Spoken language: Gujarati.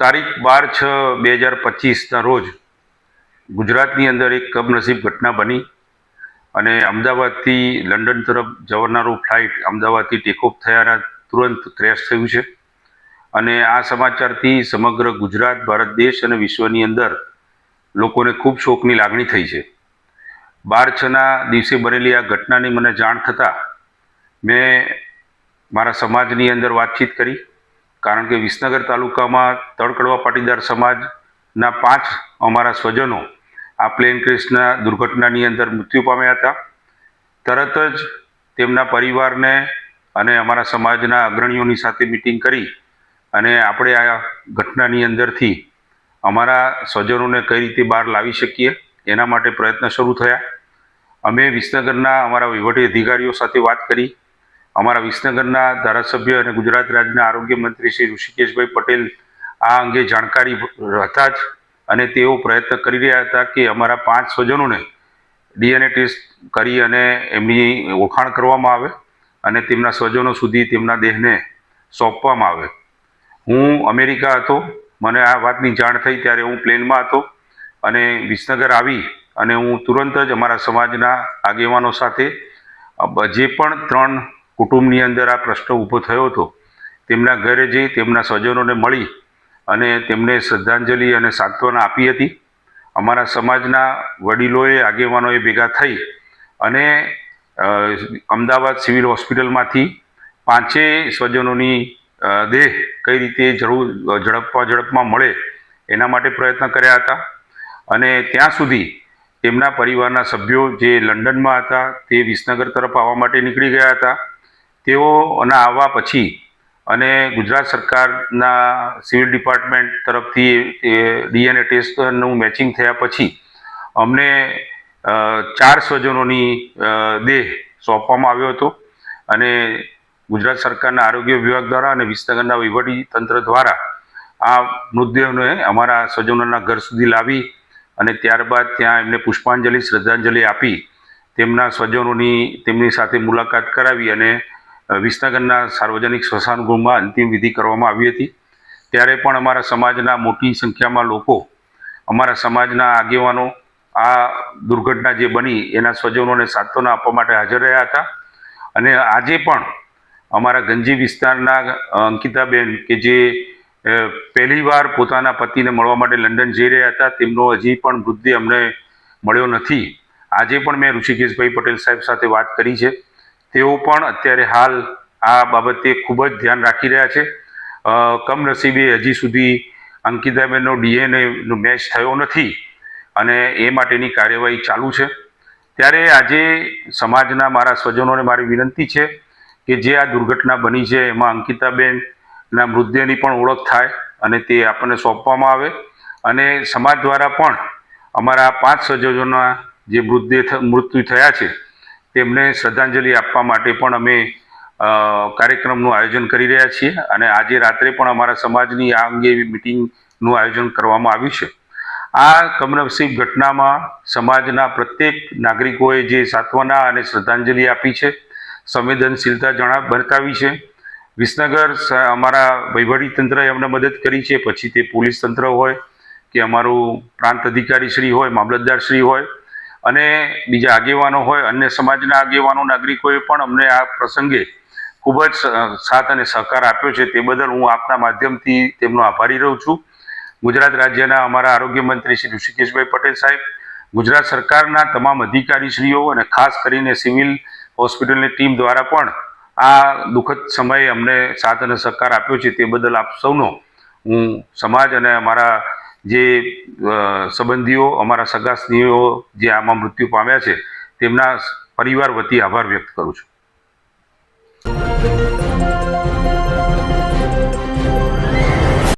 તારીખ બાર છ બે હજાર પચીસના રોજ ગુજરાતની અંદર એક કમનસીબ ઘટના બની અને અમદાવાદથી લંડન તરફ જવાનારું ફ્લાઇટ અમદાવાદથી ટેકઓફ થયાના તુરંત ક્રેશ થયું છે. અને આ સમાચારથી સમગ્ર ગુજરાત, ભારત દેશ અને વિશ્વની અંદર લોકોને ખૂબ શોકની લાગણી થઈ છે. બાર છના દિવસે બનેલી આ ઘટનાની મને જાણ થતાં મેં મારા સમાજની અંદર વાતચીત કરી કારણ કે વિસનગર તાલુકામાં તળકડવા પાટીદાર સમાજના પાંચ અમારા સ્વજનો આ પ્લેન ક્રેશના દુર્ઘટનાની અંદર મૃત્યુ પામ્યા હતા. તરત જ તેમના પરિવારને અને અમારા સમાજના અગ્રણીઓની સાથે મિટિંગ કરી અને આપણે આ ઘટનાની અંદરથી અમારા સ્વજનોને કઈ રીતે બહાર લાવી શકીએ એના માટે પ્રયત્ન શરૂ થયા. અમે વિસનગરના અમારા વહીવટી અધિકારીઓ સાથે વાત કરી અમારા વિસનગરના ધારાસભ્ય અને ગુજરાત રાજ્યના આરોગ્ય મંત્રી શ્રી ઋષિકેશભાઈ પટેલ આ અંગે જાણકારી હતા જ અને તેઓ પ્રયત્ન કરી રહ્યા હતા કે અમારા પાંચ સ્વજનોને ડીએનએ ટેસ્ટ કરી અને એમની ઓળખાણ કરવામાં આવે અને તેમના સ્વજનો સુધી તેમના દેહને સોંપવામાં આવે. હું અમેરિકા હતો, મને આ વાતની જાણ થઈ ત્યારે હું પ્લેનમાં હતો અને વિસનગર આવી અને હું તુરંત જ અમારા સમાજના આગેવાનો સાથે જે પણ ત્રણ કુટુંબની અંદર આ પ્રશ્ન ઊભો થયો હતો. તેમના ઘરે જઈ તેમના સ્વજનોને મળી અને તેમને શ્રદ્ધાંજલિ અને સાંત્વના આપી હતી. અમારા સમાજના વડીલોએ આગેવાનોએ ભેગા થઈ અને અમદાવાદ સિવિલ હોસ્પિટલમાંથી પાંચેય સ્વજનોની દેહ કઈ રીતે જરૂર ઝડપમાં ઝડપમાં મળે એના માટે પ્રયત્ન કર્યા હતા. અને ત્યાં સુધી તેમના પરિવારના સભ્યો જે લંડનમાં હતા તે વિસનગર તરફ આવવા માટે નીકળી ગયા હતા. તેઓના આવવા પછી અને ગુજરાત સરકારના સિવિલ ડિપાર્ટમેન્ટ તરફથી ડીએનએ ટેસ્ટનું મેચિંગ થયા પછી અમને ચાર સ્વજનોની દેહ સોંપવામાં આવ્યો હતો અને ગુજરાત સરકારના આરોગ્ય વિભાગ દ્વારા અને વિસનગરના વહીવટી તંત્ર દ્વારા આ મૃતદેહોને અમારા સ્વજનોના ઘર સુધી લાવી અને ત્યારબાદ ત્યાં એમને પુષ્પાંજલિ, શ્રદ્ધાંજલિ આપી તેમના સ્વજનોની તેમની સાથે મુલાકાત કરાવી અને વિસનગરના સાર્વજનિક સ્મશાન ગૃહમાં અંતિમ વિધિ કરવામાં આવી હતી. ત્યારે પણ અમારા સમાજના મોટી સંખ્યામાં લોકો, અમારા સમાજના આગેવાનો આ દુર્ઘટના જે બની એના સ્વજનોને સાંત્વના આપવા માટે હાજર રહ્યા હતા. અને આજે પણ અમારા ગંજી વિસ્તારના અંકિતાબેન કે જે પહેલીવાર પોતાના પતિને મળવા માટે લંડન જઈ રહ્યા હતા, તેમનો હજી પણ મૃતદેહ અમને મળ્યો નથી. આજે પણ મેં ઋષિકેશભાઈ પટેલ સાહેબ સાથે વાત કરી છે. તેઓ પણ અત્યારે હાલ આ બાબતે ખૂબ જ ધ્યાન રાખી રહ્યા છે. કમનસીબે હજી સુધી અંકિતાબેનનો ડીએનએનો મેચ થયો નથી અને એ માટેની કાર્યવાહી ચાલુ છે. ત્યારે આજે સમાજના મારા સ્વજનોને મારી વિનંતી છે કે જે આ દુર્ઘટના બની છે એમાં અંકિતાબેનના મૃતદેહની પણ ઓળખ થાય અને તે આપણને સોંપવામાં આવે અને સમાજ દ્વારા પણ અમારા પાંચ સ્વજનોના જે મૃતદેહ મૃત્યુ થયા છે તેમને શ્રદ્ધાંજલિ આપવા માટે પણ અમે કાર્યક્રમનું આયોજન કરી રહ્યા છીએ અને આજે રાત્રે પણ અમારા સમાજની આ અંગે મિટિંગનું આયોજન કરવામાં આવ્યું છે. આ કમનસીબ ઘટનામાં સમાજના પ્રત્યેક નાગરિકોએ જે સાંત્વના અને શ્રદ્ધાંજલિ આપી છે, સંવેદનશીલતા જણા બતાવી છે. વિસનગર અમારા વહીવટી તંત્રએ અમને મદદ કરી છે. પછી તે પોલીસ તંત્ર હોય કે અમારું પ્રાંત અધિકારી શ્રી હોય મામલતદાર શ્રી હોય અને બીજા આગેવાનો હોય, અન્ય સમાજના આગેવાનો, નાગરિકોએ પણ અમને આ પ્રસંગે ખૂબ જ સાથ અને સહકાર આપ્યો છે. તે બદલ હું આપના માધ્યમથી તેમનો આભારી રહું છું. ગુજરાત રાજ્યના અમારા આરોગ્ય મંત્રી શ્રી ઋષિકેશભાઈ પટેલ સાહેબ, ગુજરાત સરકારના તમામ અધિકારીશ્રીઓ અને ખાસ કરીને સિવિલ હોસ્પિટલની ટીમ દ્વારા પણ આ દુઃખદ સમયે અમને સાથ અને સહકાર આપ્યો છે. તે બદલ આપ સૌનો હું સમાજ અને અમારા જે સંબંધીઓ, અમારા સગા સ્નેહીઓ જે આમાં મૃત્યુ પામ્યા છે, તેમના પરિવાર વતી આભાર વ્યક્ત કરું છું.